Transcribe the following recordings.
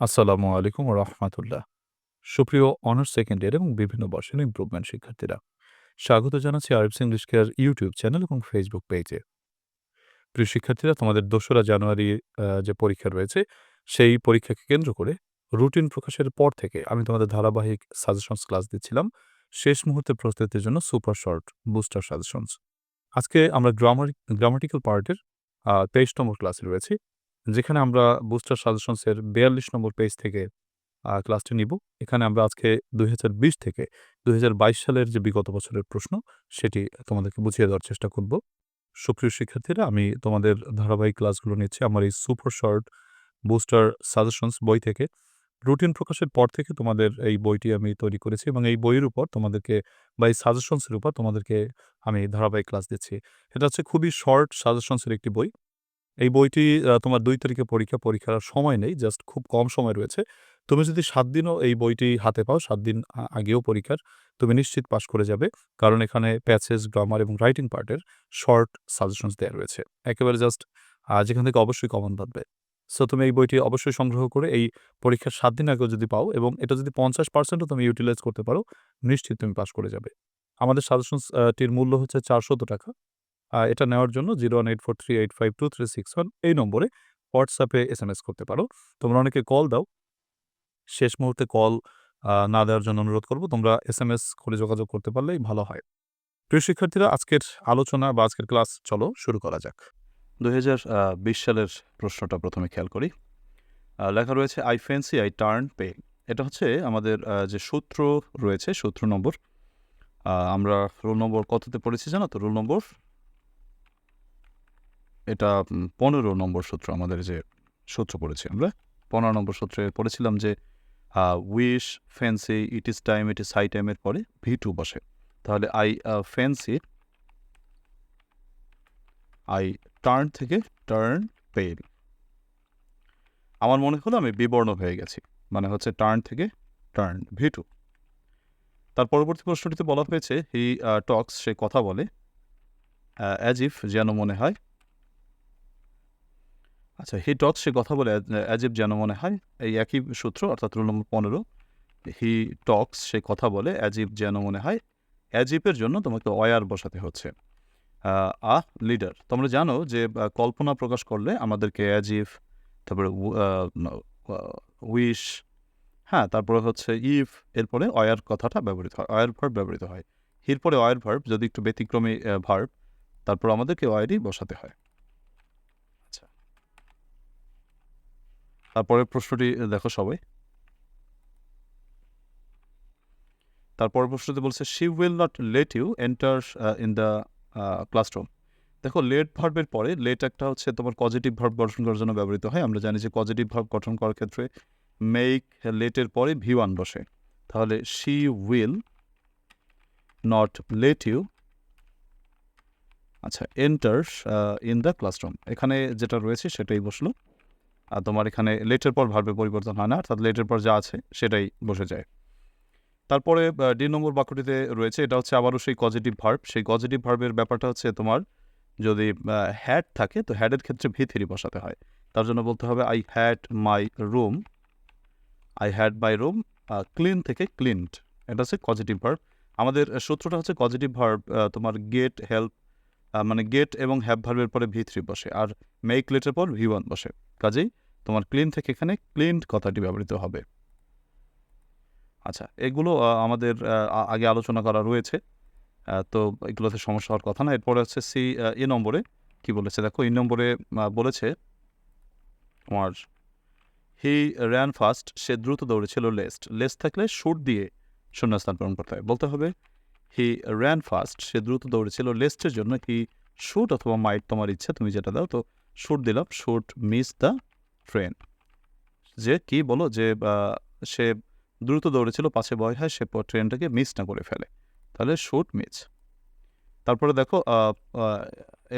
আসসালামু আলাইকুম রহমাতুল্লাহ। সুপ্রিয় অনার্স সেকেন্ড ইয়ার এবং বিভিন্ন বর্ষের ইমপ্রুভমেন্ট শিক্ষার্থীরা, স্বাগত জানাচ্ছি আরবস ইংলিশ কেয়ার ইউটিউব চ্যানেল এবং ফেসবুক পেজে প্রিয় শিক্ষার্থীরা, তোমাদের দোসরা জানুয়ারি যে পরীক্ষা রয়েছে, সেই পরীক্ষাকে কেন্দ্র করে রুটিন প্রকাশের পর থেকে আমি তোমাদের ধারাবাহিক সাজেশনস ক্লাস দিচ্ছিলাম। শেষ মুহূর্তে প্রস্তুতির জন্য সুপার শর্ট বুস্টার সাজেশনস আজকে আমরা গ্রামার গ্রামাটিক্যাল পার্টের তেইশ নম্বর ক্লাসে রয়েছি। যেখানে আমরা বুস্টার সাজেশনসের বিয়াল্লিশ নম্বর পেজ থেকে ক্লাসটি নিব। এখানে আমরা আজকে দুই হাজার বিশ থেকে দুই হাজার বাইশ সালের যে বিগত বছরের প্রশ্ন, সেটি তোমাদেরকে বুঝিয়ে দেওয়ার চেষ্টা করব। সুপ্রিয় শিক্ষার্থীরা, আমি তোমাদের ধারাবাহিক ক্লাসগুলো নিচ্ছি আমার এই সুপার শর্ট বুস্টার সাজেশনস বই থেকে। রুটিন প্রকাশের পর থেকে তোমাদের এই বইটি আমি তৈরি করেছি এবং এই বইয়ের উপর তোমাদেরকে বা এই সাজেশনসের উপর তোমাদেরকে আমি ধারাবাহিক ক্লাস দিচ্ছি। এটা হচ্ছে খুবই শর্ট সাজেশনসের একটি বই। এই বইটি তোমার দুই তারিখে পরীক্ষা, পরীক্ষার সময় নেই, জাস্ট খুব কম সময় রয়েছে। তুমি যদি সাত দিনও এই বইটি হাতে পাও, সাত দিন আগেও পরীক্ষার, তুমি নিশ্চিত পাশ করে যাবে। কারণ এখানে প্যাচেস গ্রামার এবং রাইটিং পার্টের শর্ট সাজেশনস দেওয়া রয়েছে। একেবারে জাস্ট যেখান থেকে অবশ্যই কমন বাঁধবে। সো, তুমি এই বইটি অবশ্যই সংগ্রহ করে এই পরীক্ষার সাত দিন আগেও যদি পাও এবং এটা যদি পঞ্চাশ পার্সেন্টও তুমি ইউটিলাইজ করতে পারো, নিশ্চিত তুমি পাশ করে যাবে। আমাদের সাজেশনসটির মূল্য হচ্ছে চারশত টাকা। এটা নেওয়ার জন্য zero one eight four three eight five two three six one এই নম্বরে হোয়াটসঅ্যাপে এস এম এস করতে পারো। তোমরা অনেকে কল দাও। শেষ মুহূর্তে কল না দেওয়ার জন্য অনুরোধ করব। তোমরা এস এম এস করে যোগাযোগ করতে পারলেই ভালো হয়। প্রিয় শিক্ষার্থীরা, আজকের আলোচনা বা আজকের ক্লাস চলো শুরু করা যাক। দু হাজার বিশ সালের প্রশ্নটা প্রথমে খেয়াল করি। লেখা রয়েছে I fancy I turn pale এটা হচ্ছে আমাদের যে সূত্র রয়েছে, সূত্র নম্বর। আমরা রোল নম্বর কততে পড়েছি জানো তো? রোল নম্বর এটা পনেরো নম্বর সূত্র আমাদের যে সূত্র পড়েছি আমরা। পনেরো নম্বর সূত্রে পড়েছিলাম যে wish fancy it is time it is high টাইমের পরে ভি টু বসে। তাহলে আই ফ্যান্সি আই টার্ন থেকে টার্ন পেল আমার মনে হলো আমি বিবর্ণ হয়ে গেছি। মানে হচ্ছে টার্ন থেকে টার্ন ভি টু তার পরবর্তী প্রশ্নটিতে বলা হয়েছে হি টক্স সে কথা বলে অ্যাজ ইফ যেন মনে হয় আচ্ছা হি টক্স সে কথা বলে অ্যাজ ইফ যেন মনে হয়, এই একই সূত্র, অর্থাৎ রুল নম্বর পনেরো, হি টক্স সে কথা বলে অ্যাজ ইফ যেন মনে হয় অ্যাজিপের জন্য তোমাকে অয়ার বসাতে হচ্ছে। আ লিডার তোমরা জানো যে কল্পনা প্রকাশ করলে আমাদেরকে অ্যাজ ইফ তারপরে উইশ হ্যাঁ তারপরে হচ্ছে ইফ এরপরে অয়ার কথাটা ব্যবহৃত হয়, অয়ার ভার্ব ব্যবহৃত হয়। হির পরে অয়ার ভার্ব যদি একটু ব্যতিক্রমী ভার্ব তারপর আমাদেরকে অয়ারই বসাতে হয়। তারপরে প্রশ্নটি দেখো সবাই। তারপর প্রশ্নটি বলছে she will not let you enter in the classroom দেখো লেট ভার্বের পরে লেট একটা হচ্ছে তোমার পজিটিভ ভার্ব গঠন করার জন্য ব্যবহৃত হয়। আমরা জানি যে পজিটিভ ভার্ব গঠন করার ক্ষেত্রে মেক লেটের পরে ভি ওয়ান বসে। তাহলে she will not let you আচ্ছা এন্টার ইন দ্য ক্লাসরুম এখানে যেটা রয়েছে সেটাই বসল। তোমার এখানে লেটের পর ভার্বের পরিবর্তন হয় না, অর্থাৎ লেটের পর যা আছে সেটাই বসে যায়। তারপরে ডি নম্বর বাক্যটিতে রয়েছে, এটা হচ্ছে আবারও সেই পজিটিভ ভার্ব সেই পজিটিভ ভার্বের ব্যাপারটা হচ্ছে তোমার যদি হ্যাড থাকে, তো হ্যাডের ক্ষেত্রে ভি থ্রি বসাতে হয়। তার জন্য বলতে হবে I had my room I had my room clean থেকে ক্লিনড এটা হচ্ছে পজিটিভ ভার্ব আমাদের সূত্রটা হচ্ছে পজিটিভ ভার্ব তোমার গেট হেল্প মানে গেট এবং হ্যাভ ভার্বের পরে ভি থ্রি বসে, আর মেক লেটের পর ভি ওয়ান বসে। কাজেই তোমার ক্লিন থেকে এখানে ক্লিনড কথাটি ব্যবহৃত হবে। আচ্ছা এগুলো আমাদের আগে আলোচনা করা রয়েছে। তো এগুলোতে সমস্যা হওয়ার কথা না। এরপরে হচ্ছে সি এ নম্বরে কি বলেছে? দেখো এই নম্বরে বলেছে, তোমার হি র্যান ফাস্ট সে দ্রুত দৌড়েছিল লেস্ট লেস্ট থাকলে শুট দিয়ে শূন্যস্থান পূরণ করতে হয় বলতে হবে হি র্যান ফাস্ট সে দ্রুত দৌড়েছিল লেস্টের জন্য কি শুট অথবা মাইট তোমার ইচ্ছা, তুমি যেটা দাও, তো শুট দিলাম। Should miss the train. যে কি বলো যে সে দ্রুত দৌড়েছিল পাশে বয় হয়, সে ট্রেনটাকে মিস না করে ফেলে। তাহলে শুট মিস তারপরে দেখো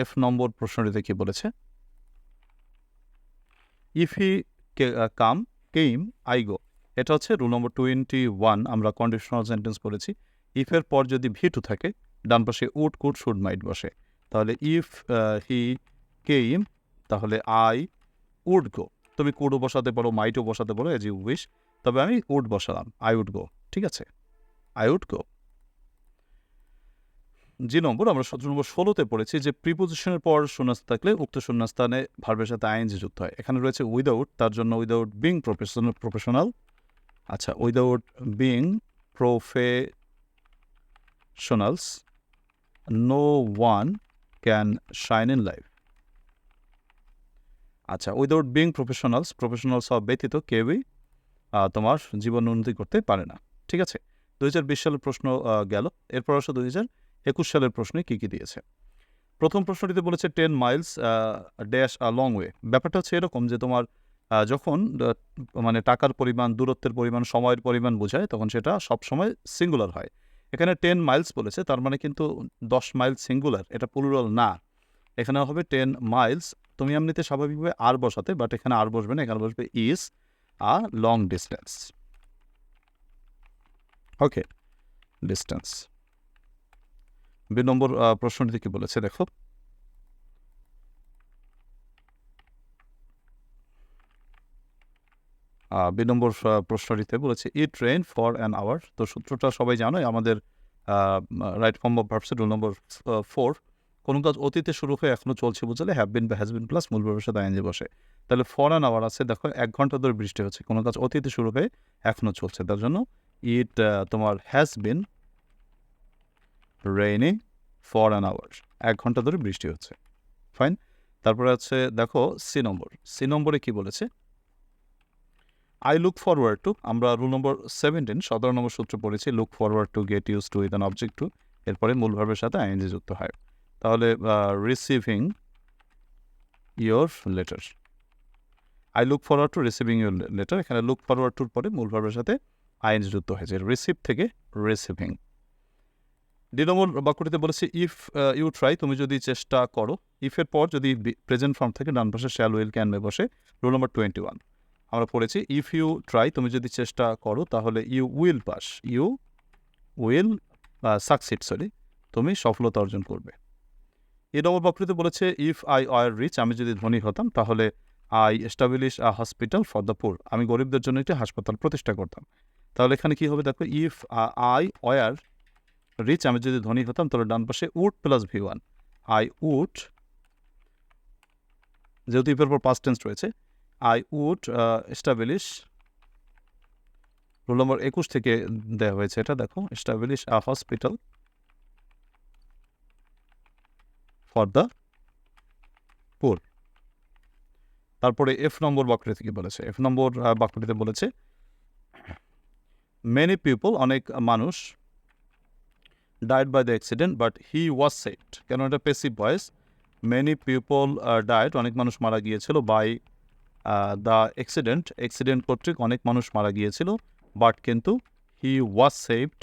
এফ নম্বর প্রশ্নটিতে কি বলেছে? If he come came I go এটা হচ্ছে রুল নম্বর টোয়েন্টি ওয়ান আমরা কন্ডিশনাল সেন্টেন্স পড়েছি। ইফের পর যদি ভি টু থাকে, ডান পাশে উড কুড শুড মাইট বসে। তাহলে ইফ হি কেইম তাহলে আই উড গো তুমি কুডও বসাতে পারো মাইটও বসাতে পারো এজ ইউ উইশ তবে আমি উড বসালাম আই উড গো ঠিক আছে? আই উড গো যে নম্বর আমরা সতেরো নম্বর ষোলোতে পড়েছি, যে প্রিপোজিশনের পর শূন্যস্থান থাকলে উক্ত শূন্যস্থানে ভার্বের সাথে আইএনজি যুক্ত হয়। এখানে রয়েছে উইদাউট তার জন্য উইদাউট বিং প্রফেশনাল প্রফেশনাল আচ্ছা without being professionals no one can shine in life আচ্ছা উইদাউট বিং প্রফেশনালস প্রফেশনালস হওয়া ব্যতীত কেউই তোমার জীবন উন্নতি করতে পারে না। ঠিক আছে? দুই হাজার বিশ সালের প্রশ্ন গেল। এরপর আসো দুই হাজার একুশ সালের প্রশ্নে কী কী দিয়েছে? প্রথম প্রশ্নটিতে বলেছে ten miles dash a long way ব্যাপারটা হচ্ছে এরকম যে তোমার যখন মানে টাকার পরিমাণ, দূরত্বের পরিমাণ, সময়ের পরিমাণ বোঝায়, তখন সেটা সবসময় সিঙ্গুলার হয়। এখানে টেন মাইলস বলেছে, তার মানে কিন্তু দশ মাইল সিঙ্গুলার এটা প্লুরাল না। এখানে হবে টেন মাইলস তুমি এমনিতে স্বাভাবিকভাবে আর বসাতে বাট এখানে আর বসবে না এখানে বসবে is a long distance okay distance B number আহ, প্রশ্নটিতে কি বলেছে দেখো? বি নম্বর প্রশ্নটিতে বলেছে ই ট্রেন ফর অ্যান আওয়ার তো সূত্রটা সবাই জানোই আমাদের right form of rule number four কোনো কাজ অতীতে শুরু হয়ে এখনও চলছে বুঝলে হ্যাভ বিন বা হ্যাজ বিন প্লাস মূল ভার্বের সাথে আইনজি বসে। তাহলে ফর অ্যান আওয়ার আছে, দেখো এক ঘণ্টা ধরে বৃষ্টি হচ্ছে, কোনো কাজ অতীতে শুরু হয়ে এখনও চলছে। তার জন্য ইট তোমার has been rainy for an hour এক ঘণ্টা ধরে বৃষ্টি হচ্ছে। ফাইন তারপরে আছে, দেখো সি নম্বর সি নম্বরে কি বলেছে? আই লুক ফরওয়ার্ড টু আমরা রুল নম্বর সেভেন্টিন সতেরো নম্বর সূত্র পড়েছি look forward to get used to with an object to এরপরে মূল ভার্বের সাথে আইএনজি যুক্ত হয়। তাহলে receiving your letter I look forward to receiving your letter এখানে লুক ফরওয়ার্ড টুর পরে মূল ভার্বের সাথে আইন যুক্ত হয়েছে। রিসিভ থেকে রিসিভিং ডি নম্বর বাক্যটিতে বলেছে ইফ ইউ ট্রাই তুমি যদি চেষ্টা করো ইফের পর যদি প্রেজেন্ট ফর্ম থেকে ডান পাশে শ্যাল উইল ক্যান বসে রোল নম্বর টোয়েন্টি ওয়ান আমরা পড়েছি ইফ ইউ ট্রাই তুমি যদি চেষ্টা করো, তাহলে you will pass you will succeed sorry তুমি সফলতা অর্জন করবে। এই নম্বর বাক্যটিতে বলেছে ইফ আই আর রিচ আমি যদি ধনী হতাম, তাহলে I establish a hospital for the poor আমি গরিবদের জন্য একটি হাসপাতাল প্রতিষ্ঠা করতাম। তাহলে এখানে কি হবে? দেখো ইফ আই ওয়ার রিচ আমি যদি ধনী হতাম, তাহলে ডান পাশে would plus V one I would যেহেতু ইফের পর পাস্ট টেন্স রয়েছে I would establish rule number একুশ থেকে দেওয়া হয়েছে এটা, দেখো establish a hospital for the poor তারপরে এফ নম্বর বাক্যটি থেকে বলেছে এফ নম্বর বাক্যটিতে বলেছে মেনি পিপল অনেক মানুষ died by the accident but he was saved কেন এটা passive voice many people died অনেক মানুষ মারা গিয়েছিল বাই দ্য অ্যাক্সিডেন্ট অ্যাক্সিডেন্ট কর্তৃক অনেক মানুষ মারা গিয়েছিল বাট কিন্তু হি ওয়াজ সেভড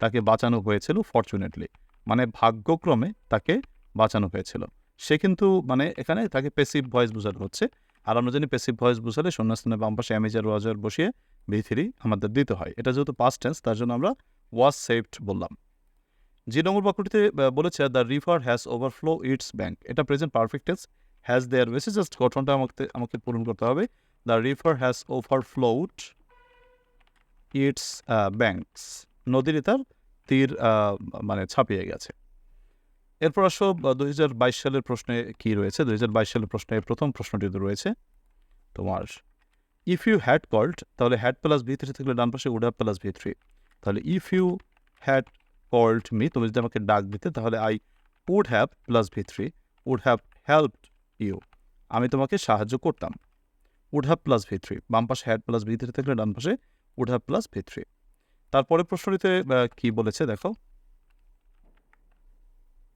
তাকে বাঁচানো হয়েছিল ফর্চুনেটলি মানে ভাগ্যক্রমে তাকে বাঁচানো হয়েছিল। সে কিন্তু মানে এখানে তাকে পেসিভ ভয়েস বোঝানো হচ্ছে। আর আমরা জানি পেসিভ ভয়েস বোঝালে শূন্যস্থানে বাম পাশে অ্যামেজার ওয়াজার বসিয়ে ভিথিরি আমাদের দিতে হয়। এটা যেহেতু পাস্ট টেন্স তার জন্য আমরা ওয়াজ সেভড বললাম। জি নম্বর বাক্যটিতে বলেছে the river has overflow its bank এটা present perfect tense has their basis just গঠনটা আমাকে আমাকে পূরণ করতে হবে। The river has overflowed its banks নদীটি তার তীর মানে ছাপিয়ে গেছে। এরপর আসো দুই হাজার বাইশ সালের প্রশ্নে কি রয়েছে? দুই হাজার বাইশ সালের প্রশ্নে প্রথম প্রশ্নটিতে রয়েছে তোমার ইফ ইউ হ্যাড কল্ড তাহলে হ্যাড প্লাস ভি থ্রি থাকলে ডান পাশে would have plus V three তাহলে if you had called me তুমি যদি আমাকে ডাক দিতে, তাহলে I would have plus V three would have help you আমি তোমাকে সাহায্য করতাম। Would have plus V three বাম পাশে হ্যাড প্লাস ভি থ্রি থাকলে ডান পাশে would have plus V three তারপরে প্রশ্নটিতে কি বলেছে? দেখো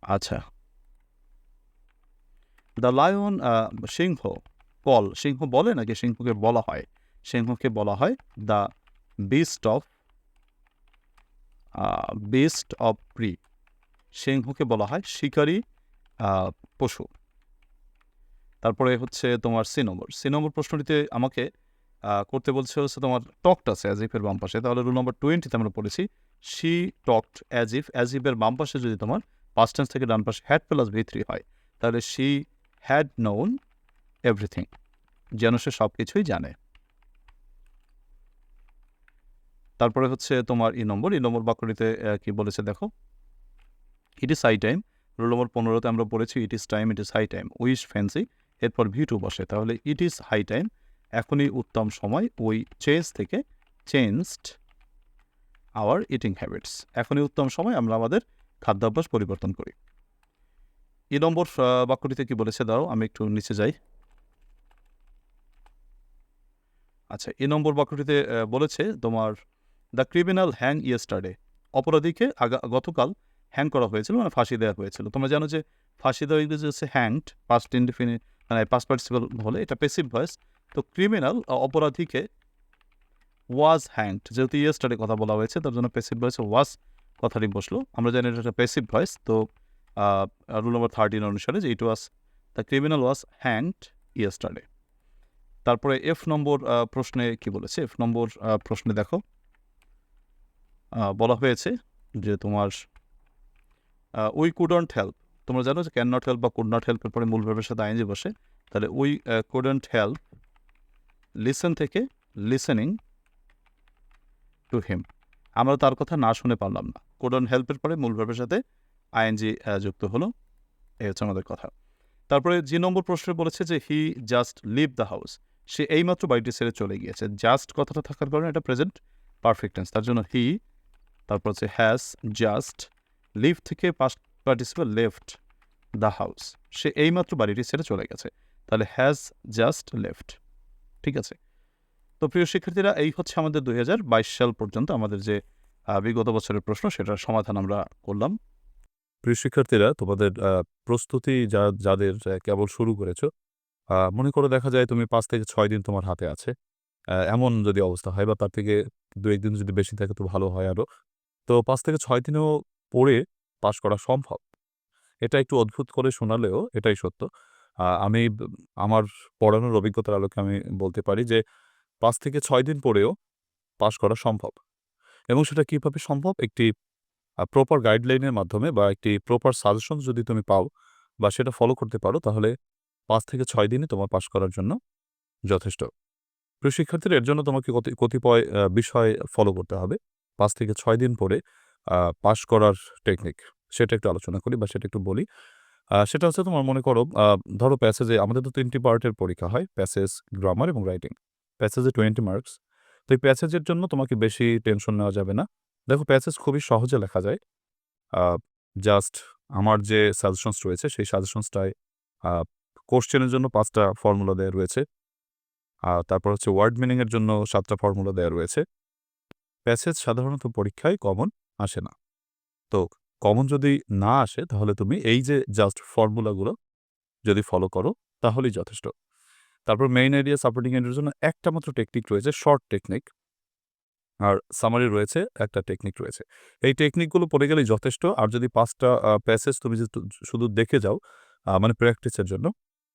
আচ্ছা। দ্য লায়ন সিংহ, বল, সিংহ বলে নাকি সিংহকে বলা হয়? সিংহকে বলা হয় the beast of beast of prey সিংহকে বলা হয় শিকারী পশু। তারপরে হচ্ছে তোমার সি নম্বর নম্বর প্রশ্নটিতে আমাকে করতে বলছে হচ্ছে তোমার টকড আছে অ্যাজ ইফের বাম পাশে। তাহলে রুল নম্বর টোয়েন্টিতে আমরা পড়েছি she talked as if as if বাম পাশে যদি তোমার পাস্ট টেন্স থেকে ডান পাশে হ্যাড প্লাস ভি থ্রি হয়, তাহলে শি হ্যাড নোন এভরিথিং যেন সে সব কিছুই জানে। তারপরে হচ্ছে তোমার ই নম্বর ই নম্বর বাক্যটিতে কি বলেছে দেখো? It is high time rule number পনেরোতে আমরা পড়েছি it is time it is high time wish fancy এরপর ভি টু বসে, তাহলে ইট ইজ হাই টাইম এখনই উত্তম সময়, ওই চেঞ্জ থেকে চেঞ্জড আওয়ার ইটিং হ্যাবিটস এখনই উত্তম সময়, আমরা আমাদের খাদ্যাভ্যাস পরিবর্তন করি। ই নম্বর বাক্যটিতে কি বলেছে? দাও, আমি একটু নিচে যাই। আচ্ছা এ নম্বর বাক্যটিতে বলেছে, তোমার দ্য ক্রিমিনাল হ্যাং ইয়েস্টারডে অপরাধীকে গতকাল হ্যাং করা হয়েছিল মানে ফাঁসি দেওয়া হয়েছিল। তোমরা জানো যে, ফাঁসি দেওয়া ইংরেজি হচ্ছে হ্যাংড পাস্ট ইনডিফিনি মানে পাস্ট পার্টিসিপাল হলে এটা পেসিভ ভয়েস তো ক্রিমিনাল অপরাধীকে ওয়াজ হ্যাংড যেহেতু ইয়েস্টারডে কথা বলা হয়েছে, তার জন্য পেসিভ ভয়েস ওয়াজ কথাটি বসল। আমরা জানি এটা একটা পেসিভ ভয়েস তো রুল নম্বর থার্টিন অনুসারে যে it was the criminal was hanged yesterday তারপরে এফ নম্বর প্রশ্নে কি বলেছে? এফ নম্বর প্রশ্নে দেখো বলা হয়েছে যে তোমার উই কুডন্ট হেল্প তোমরা জানো যে ক্যান নট হেল্প বা কুড নট হেল্পের পরে মূল ভাবের সাথে আইনজি বসে, তাহলে উই কুডন্ট হেল্প লিসেন থেকে লিসেনিং টু হিম আমরা তার কথা না শুনে পারলাম না। কুডন্ট হেল্পের পরে মূল ভাবের সাথে আইএনজি যুক্ত হলো। এই হচ্ছে আমাদের কথা। তারপরে যে নম্বর প্রশ্নে বলেছে যে he just leave the house সে এইমাত্র বাড়িটি ছেড়ে চলে গিয়েছে। জাস্ট কথাটা থাকার কারণে এটা প্রেজেন্ট পারফেক্ট টেন্স তার জন্য হি তারপর হচ্ছে হ্যাজ জাস্ট লিভ থেকে past participle left the house সে এইমাত্র বাড়িটি ছেড়ে চলে গেছে। তাহলে হ্যাজ জাস্ট লেফট ঠিক আছে? তো প্রিয় শিক্ষার্থীরা, এই হচ্ছে আমাদের দুই হাজার বাইশ সাল পর্যন্ত আমাদের যে বিগত বছরের প্রশ্ন, সেটার সমাধান আমরা করলাম। প্রিয় শিক্ষার্থীরা, তোমাদের প্রস্তুতি যা, যাদের কেবল শুরু করেছ মনে করো দেখা যায় তুমি পাঁচ থেকে ছয় দিন তোমার হাতে আছে। এমন যদি অবস্থা হয় বা তার থেকে দু একদিন যদি বেশি থাকে তো ভালো হয় আরও তো পাঁচ থেকে ছয় দিনেও পড়ে পাশ করা সম্ভব। এটা একটু অদ্ভুত করে শোনালেও এটাই সত্য। আমি, আমার পড়ানোর অভিজ্ঞতার আলোকে আমি বলতে পারি যে পাঁচ থেকে ছয় দিন পড়েও পাশ করা সম্ভব। এবং সেটা কীভাবে সম্ভব? একটি প্রপার গাইডলাইনের মাধ্যমে বা একটি প্রপার সাজেশন যদি তুমি পাও বা সেটা ফলো করতে পারো, তাহলে পাঁচ থেকে ছয় দিনে তোমার পাশ করার জন্য যথেষ্ট। প্রিয় শিক্ষার্থীরা, এর জন্য তোমাকে কতি- কতিপয় বিষয় ফলো করতে হবে। পাঁচ থেকে ছয় দিন পরে পাশ করার টেকনিক সেটা একটু আলোচনা করি বা সেটা একটু বলি। সেটা হচ্ছে তোমার মনে করো ধরো প্যাসেজে আমাদের তো তিনটি পার্টের পরীক্ষা হয় প্যাসেজ গ্রামার এবং রাইটিং প্যাসেজে টোয়েন্টি মার্কস তো এই প্যাসেজের জন্য তোমাকে বেশি টেনশন নেওয়া যাবে না। দেখো প্যাসেজ খুবই সহজে লেখা যায়। জাস্ট আমার যে সাজেশনস রয়েছে, সেই সাজেশনসটায় কোশ্চেনের জন্য পাঁচটা ফর্মুলা দেওয়া রয়েছে। আর তারপর হচ্ছে ওয়ার্ড মিনিংয়ের জন্য সাতটা ফর্মুলা দেওয়া রয়েছে। প্যাসেজ সাধারণত পরীক্ষায় কমন আসে না। তো কমন যদি না আসে, তাহলে তুমি এই যে জাস্ট ফর্মুলাগুলো যদি ফলো করো, তাহলেই যথেষ্ট। তারপর মেইন এরিয়া সাপোর্টিং এরিয়ার জন্য একটা মাত্র টেকনিক রয়েছে শর্ট টেকনিক আর সামারি রয়েছে, একটা টেকনিক রয়েছে। এই টেকনিকগুলো পড়ে গেলেই যথেষ্ট। আর যদি পাঁচটা প্যাসেজ তুমি যে শুধু দেখে যাও মানে প্র্যাকটিসের জন্য,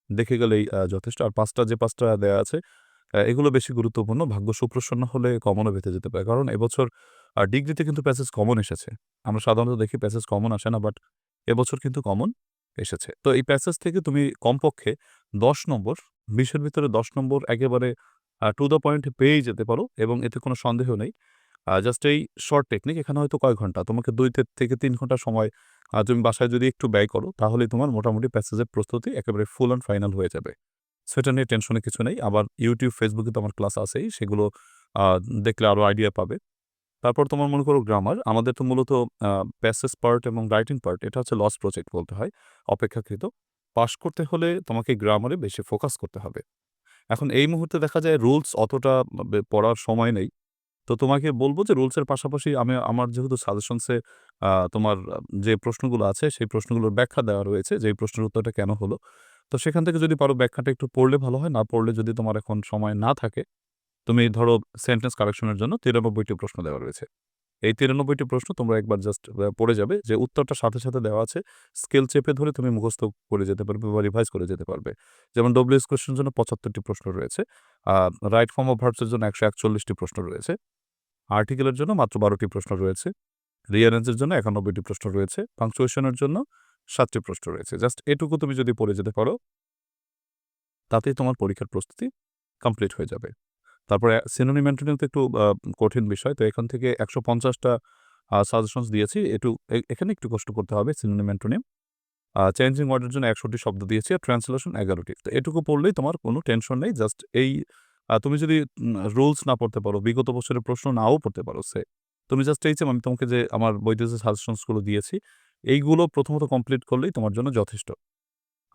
দেখে গেলেই যথেষ্ট। আর পাঁচটা যে পাঁচটা দেওয়া আছে এগুলো বেশি গুরুত্বপূর্ণ। ভাগ্য সুপ্রসন্ন হলে কমনও পেতে যেতে পারে। কারণ এবছর ডিগ্রিতে কিন্তু প্যাসেজ কমন এসেছে। আমরা সাধারণত দেখি প্যাসেজ কমন আসে না বাট এবছর কিন্তু কমন এসেছে। তো এই প্যাসেজ থেকে তুমি কমপক্ষে দশ নম্বর বিশের ভিতরে দশ নম্বর একেবারে টু দ্য পয়েন্ট পেয়েই যেতে পারো এবং এতে কোনো সন্দেহ নেই। জাস্ট এই শর্ট টেকনিক এখানে হয়তো কয় ঘণ্টা? তোমাকে দুই থেকে তিন ঘণ্টা সময় তুমি বাসায় যদি একটু ব্যয় করো তাহলে তোমার মোটামুটি প্যাসেজের প্রস্তুতি একেবারে ফুল অ্যান্ড ফাইনাল হয়ে যাবে। সেটা নিয়ে টেনশনে কিছু নেই। আবার ইউটিউব ফেসবুকে তো আমার ক্লাস আছেই, সেগুলো দেখলে আরও আইডিয়া পাবে। তারপর তোমার মনে করো গ্রামার আমাদের তো মূলত প্যাসেজ পার্ট এবং রাইটিং পার্ট এটা হচ্ছে লস প্রজেক্ট বলতে হয়, অপেক্ষাকৃত। পাশ করতে হলে তোমাকে গ্রামারে বেশি ফোকাস করতে হবে। এখন এই মুহূর্তে দেখা যায় রুলস অতটা পড়ার সময় নেই। তো তোমাকে বলব যে রুলসের পাশাপাশি আমি, আমার যেহেতু সাজেশনসে তোমার যে প্রশ্নগুলো আছে সেই প্রশ্নগুলোর ব্যাখ্যা দেওয়া রয়েছে, যে প্রশ্নের উত্তরটা কেন হলো। তো সেখান থেকে যদি পারো ব্যাখ্যাটা একটু পড়লে ভালো হয়, না পড়লে যদি তোমার এখন সময় না থাকে, তুমি ধরো সেন্টেন্স কারেকশনের জন্য তিরানব্বইটি প্রশ্ন দেওয়া রয়েছে। এই তিরানব্বইটি প্রশ্ন তোমরা একবার জাস্ট পড়ে যাবে যে উত্তরটা সাথে সাথে দেওয়া আছে। স্কেল চেপে ধরে তুমি মুখস্থ করে যেতে পারবে বা রিভাইজ করে যেতে পারবে। যেমন ডব্লিউএস কোয়েশ্চেনের জন্য পঁচাত্তরটি প্রশ্ন রয়েছে। রাইট ফর্ম অফ ভার্বসের জন্য একশো একচল্লিশটি প্রশ্ন রয়েছে। আর্টিকেলের জন্য মাত্র বারোটি প্রশ্ন রয়েছে। রিয়ারেন্সের জন্য একানব্বইটি প্রশ্ন রয়েছে। পাংচুয়েশনের জন্য সাতটি প্রশ্ন রয়েছে। জাস্ট এটুকু তুমি যদি পড়ে যেতে পারো, তাতেই তোমার পরীক্ষার প্রস্তুতি কমপ্লিট হয়ে যাবে। তারপরে সিনোনিম অ্যান্টোনিম তো একটু কঠিন বিষয়। তো এখান থেকে একশো পঞ্চাশটা সাজেশনস দিয়েছি। একটু এখানে একটু কষ্ট করতে হবে সিনোনিম অ্যান্টোনিম চেঞ্জিং ওয়ার্ডের জন্য একশোটি শব্দ দিয়েছি আর ট্রান্সলেশন এগারোটি। তো এটুকু পড়লেই তোমার কোনো টেনশন নেই। জাস্ট এই তুমি যদি রুলস না পড়তে পারো, বিগত বছরের প্রশ্ন নাও পড়তে পারো সে তুমি জাস্ট এই আমি তোমাকে যে আমার বইতে যে সাজেশনসগুলো দিয়েছি, এইগুলো প্রথমত কমপ্লিট করলেই তোমার জন্য যথেষ্ট।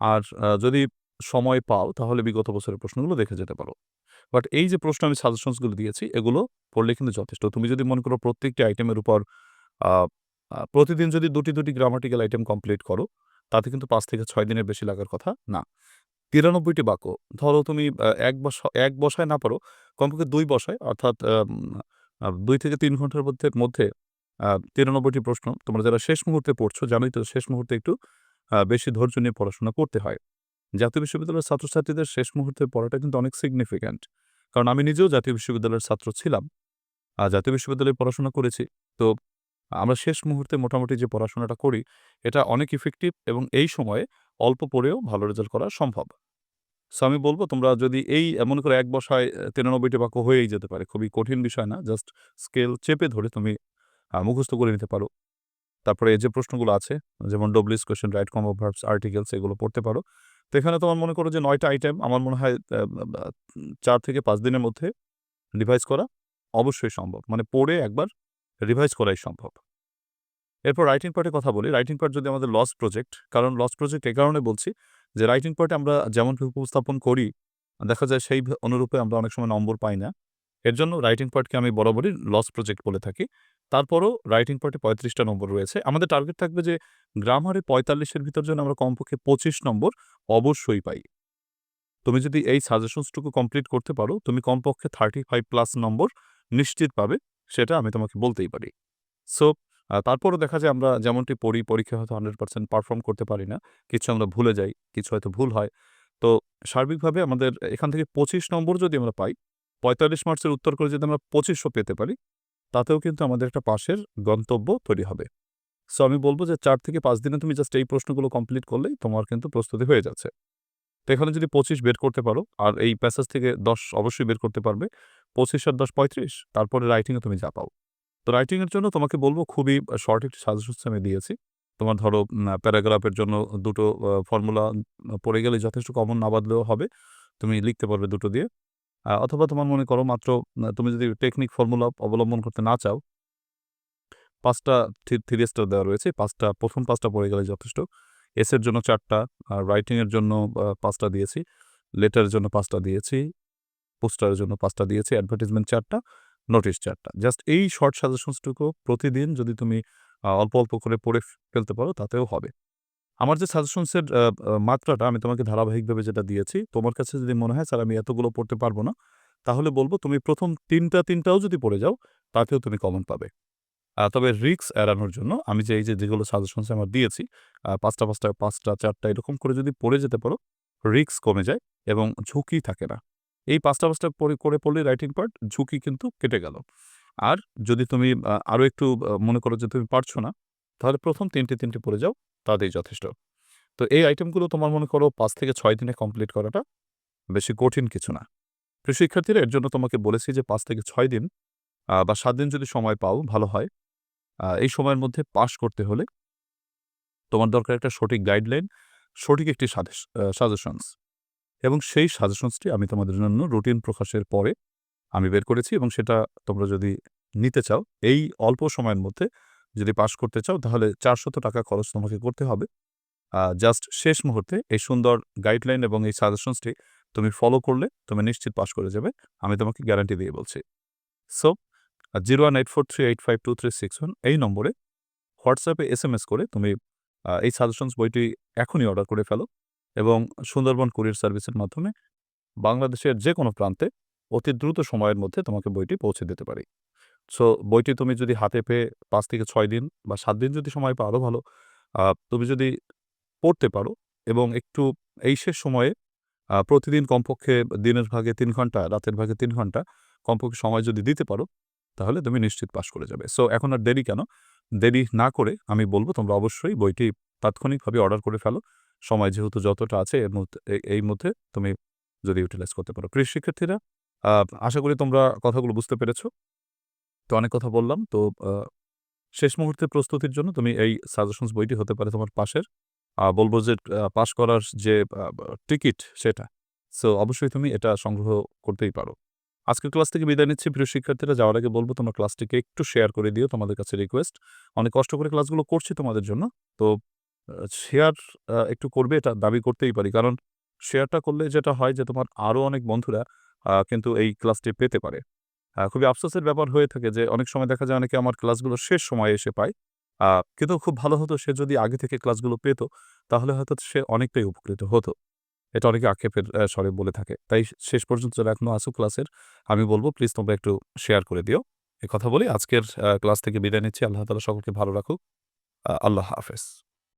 আর যদি সময় পাও, তাহলে বিগত বছরের প্রশ্নগুলো দেখে যেতে পারো। বাট এই যে প্রশ্ন আমি সাজেশনসগুলো দিয়েছি, এগুলো পড়লে কিন্তু যথেষ্ট। তুমি যদি মনে করো প্রত্যেকটি আইটেমের উপর প্রতিদিন যদি দুটি দুটি গ্রামাটিক্যাল আইটেম কমপ্লিট করো, তাতে কিন্তু পাঁচ থেকে ছয় দিনের বেশি লাগার কথা না। তিরানব্বইটি বাক্য, ধরো তুমি এক বস, এক বসায় না পারো, কমপক্ষে দুই বসায়, অর্থাৎ দুই থেকে তিন ঘণ্টার মধ্যে মধ্যে তিরানব্বইটি প্রশ্ন, তোমরা যারা শেষ মুহূর্তে পড়ছো, জানোই তো শেষ মুহূর্তে একটু বেশি ধৈর্য নিয়ে পড়াশোনা করতে হয়। জাতীয় বিশ্ববিদ্যালয়ের ছাত্রছাত্রীদের শেষ মুহূর্তে পড়াটা কিন্তু অনেক সিগনিফিক্যান্ট কারণ আমি নিজেও জাতীয় বিশ্ববিদ্যালয়ের ছাত্র ছিলাম আর জাতীয় বিশ্ববিদ্যালয়ে পড়াশোনা করেছি তো আমরা শেষ মুহূর্তে মোটামুটি যে পড়াশোনাটা করি এটা অনেক ইফেক্টিভ এবং এই সময়ে অল্প পড়েও ভালো রেজাল্ট করা সম্ভব সো আমি বলব তোমরা যদি এই এমন করে এক বসায় ৯৩টি বাক্য হয়েই যেতে পারে। খুবই কঠিন বিষয় না। জাস্ট স্কেল চেপে ধরে তুমি মুখস্থ করে নিতে পারো। তারপরে যে প্রশ্নগুলো আছে যেমন WS question, right combo verbs, articles এগুলো পড়তে পারো। তো এখানে তোমার মনে করো যে নয়টা আইটেম আমার মনে হয় চার থেকে পাঁচ দিনের মধ্যে রিভাইজ করা অবশ্যই সম্ভব। মানে পড়ে একবার রিভাইজ করাই সম্ভব। এরপর রাইটিং পার্টে কথা বলি। রাইটিং পার্ট যদি আমাদের লস প্রজেক্ট, কারণ লস প্রজেক্ট এ কারণে বলছি যে রাইটিং পার্টে আমরা যেমন উপস্থাপন করি, দেখা যায় সেই অনুরূপে আমরা অনেক সময় নম্বর পাই না। এর জন্য রাইটিং পার্টকে আমি বরাবরই লস প্রজেক্ট বলে থাকি। তারপরও রাইটিং পার্টে ৩৫ টা নম্বর রয়েছে। আমাদের টার্গেট থাকবে যে গ্রামারে পঁয়তাল্লিশের ভিতর যেন আমরা কমপক্ষে ২৫ নম্বর অবশ্যই পাই। তুমি যদি এই সাজেশনসটুকু কমপ্লিট করতে পারো, তুমি কমপক্ষে 35 প্লাস নম্বর নিশ্চিত পাবে। সেটা আমি তোমাকে বলতেই পারি। সো তারপরও দেখা যায় আমরা যেমনটি পড়ি, পরীক্ষায় হয়তো 100% পারফর্ম করতে পারি না। কিছু আমরা ভুলে যাই, কিছু হয়তো ভুল হয়। তো সার্বিকভাবে আমাদের এখান থেকে ২৫ নম্বর যদি আমরা পাই, ৪৫ মার্চের উত্তর করে যদি আমরা ২৫০০ পেতে পারি, তাতেও কিন্তু আমাদের একটা পাশের গন্তব্য তৈরি হবে। সো আমি বলব যে চার থেকে পাঁচ দিনে তুমি জাস্ট এই প্রশ্নগুলো কমপ্লিট করলেই তোমার কিন্তু প্রস্তুতি হয়ে যাচ্ছে। তো এখানে যদি ২৫ বের করতে পারো আর এই প্যাসেজ থেকে ১০ অবশ্যই বের করতে পারবে। ২৫ আর ১০ ৩৫ তারপরে রাইটিং এ তুমি যা পাও। তো রাইটিংয়ের জন্য তোমাকে বলব খুবই শর্ট একটি সাজেশনস আমি দিয়েছি। তোমার ধরো প্যারাগ্রাফের জন্য দুটো ফর্মুলা পড়ে গেলে যথেষ্ট কমন না বাদলেও হবে। তুমি লিখতে পারবে দুটো দিয়ে। অথবা তোমার মনে করো মাত্র তুমি যদি টেকনিক ফর্মুলা অবলম্বন করতে না চাও ৫ টা থি থিরিস্টার দেওয়া রয়েছে। পাঁচটা প্রথম পাঁচটা পড়ে গেলেই যথেষ্ট। এসের জন্য চারটা আর রাইটিংয়ের জন্য পাঁচটা দিয়েছি। লেটারের জন্য পাঁচটা দিয়েছি। পোস্টারের জন্য পাঁচটা দিয়েছি। অ্যাডভার্টাইজমেন্ট ৪ টা, নোটিশ চারটা জাস্ট এই শর্ট সাজেশনস টুকু প্রতিদিন যদি তুমি অল্প, অল্প করে পড়ে ফেলতে পারো তাতেও হবে। আমার যে সাজেশনস এর আ আ মাত্রাটা আমি তোমাকে ধারাবাহিকভাবে যেটা দিয়েছি, তোমার কাছে যদি মনে হয় স্যার আমি এতগুলো পড়তে পারব না, তাহলে বলব তুমি প্রথম তিনটা তিনটাও যদি পড়ে যাও, তাতেও তুমি কমন পাবে। তবে রিস্ক এড়ানোর জন্য আমি যে এই যে যেগুলো সাজেশনস আমার দিয়েছি, আ ৫ টা ৫ টা ৫ টা ৪ টা এরকম করে যদি পড়ে যেতে পারো, রিস্ক কমে যায় এবং ঝুঁকি থাকে না। এই ৫ টা ৫ পড়ে করে পড়লে রাইটিং পার্ট ঝুঁকি কিন্তু কেটে গেল। আর যদি তুমি আরও একটু মনে করো যে তুমি পারছ না, তাহলে প্রথম তিনটে তিনটে পড়ে যাও, তাতেই যথেষ্ট। তো এই আইটেমগুলো তোমার মনে করো পাঁচ থেকে ৬ দিনে কমপ্লিট করাটা বেশি কঠিন কিছু না। প্রিয় শিক্ষার্থীরা এর জন্য তোমাকে বলেছি যে পাঁচ থেকে ৬ দিন বা সাত দিন যদি সময় পাও ভালো হয়। এই সময়ের মধ্যে পাস করতে হলে তোমার দরকার একটা সঠিক গাইডলাইন, সঠিক একটি সাজেশনস এবং সেই সাজেশনসটি আমি তোমাদের জন্য রুটিন প্রকাশের পরে আমি বের করেছি এবং সেটা তোমরা যদি নিতে চাও, এই অল্প সময়ের মধ্যে যদি পাস করতে চাও, তাহলে ৳৪০০ খরচ তোমাকে করতে হবে। জাস্ট শেষ মুহূর্তে এই সুন্দর গাইডলাইন এবং এই সাজেশনসটি তুমি ফলো করলে তুমি নিশ্চিত পাস করে যাবে। আমি তোমাকে গ্যারান্টি দিয়ে বলছি। সো আ 01843852361 এই নম্বরে হোয়াটসঅ্যাপে এস এম এস করে তুমি এই সাজেশনস বইটি এখনই অর্ডার করে ফেলো এবং সুন্দরবন কুরিয়ার সার্ভিসের মাধ্যমে বাংলাদেশের যেকোনো প্রান্তে অতি দ্রুত সময়ের মধ্যে তোমাকে বইটি পৌঁছে দিতে পারি। সো বইটি তুমি যদি হাতে পেয়ে ৫ থেকে ৬ দিন বা ৭ দিন যদি সময় পাও আরও ভালো। তুমি যদি পড়তে পারো এবং একটু এই শেষ সময়ে প্রতিদিন কমপক্ষে দিনের ভাগে ৩ ঘণ্টা, রাতের ভাগে ৩ ঘণ্টা কমপক্ষে সময় যদি দিতে পারো, তাহলে তুমি নিশ্চিত পাস করে যাবে। সো এখন আর দেরি কেন? দেরি না করে আমি বলব তোমরা অবশ্যই বইটি তাৎক্ষণিকভাবে অর্ডার করে ফেলো। সময় যেহেতু যতটা আছে এর মধ্যে এই মধ্যে তুমি যদি ইউটিলাইজ করতে পারো। প্রিয় শিক্ষার্থীরা, আশা করি তোমরা কথাগুলো বুঝতে পেরেছ। তো অনেক কথা বললাম। তো শেষ মুহূর্তে প্রস্তুতির জন্য তুমি এই সাজেশনস বইটি হতে পারে তোমার পাশের। বলব যে পাস করার যে টিকিট সেটা। সো, অবশ্যই তুমি এটা সংগ্রহ করতেই পারো। আজকের ক্লাস থেকে বিদায় নিচ্ছি প্রিয় শিক্ষার্থীরা। যাওয়ার আগে বলব তোমরা ক্লাসটিকে একটু শেয়ার করে দিও। তোমাদের কাছে রিকোয়েস্ট। অনেক কষ্ট করে ক্লাসগুলো করছি তোমাদের জন্য। তো শেয়ার একটু করবে এটা দাবি করতেই পারি। কারণ শেয়ারটা করলে যেটা হয় যে, তোমার আরও অনেক বন্ধুরা কিন্তু এই ক্লাসটি পেতে পারে। খুবই আফসোসের ব্যাপার হয়ে থাকে যে, অনেক সময় দেখা যায় অনেকে আমার ক্লাসগুলো শেষ সময়ে এসে পায়। কিন্তু খুব ভালো হতো সে যদি আগে থেকে ক্লাসগুলো পেত, তাহলে হয়তো সে অনেকটাই উপকৃত হতো। এটা অনেকে আক্ষেপের স্বরে বলে থাকে। তাই শেষ পর্যন্ত যারা এখনও আছো ক্লাসের, আমি বলব প্লিজ তোমরা একটু শেয়ার করে দিও। এ কথা বলে, আজকের ক্লাস থেকে বিদায় নিচ্ছি। আল্লাহ তাআলা সকলকে ভালো রাখুক। আল্লাহ হাফেজ।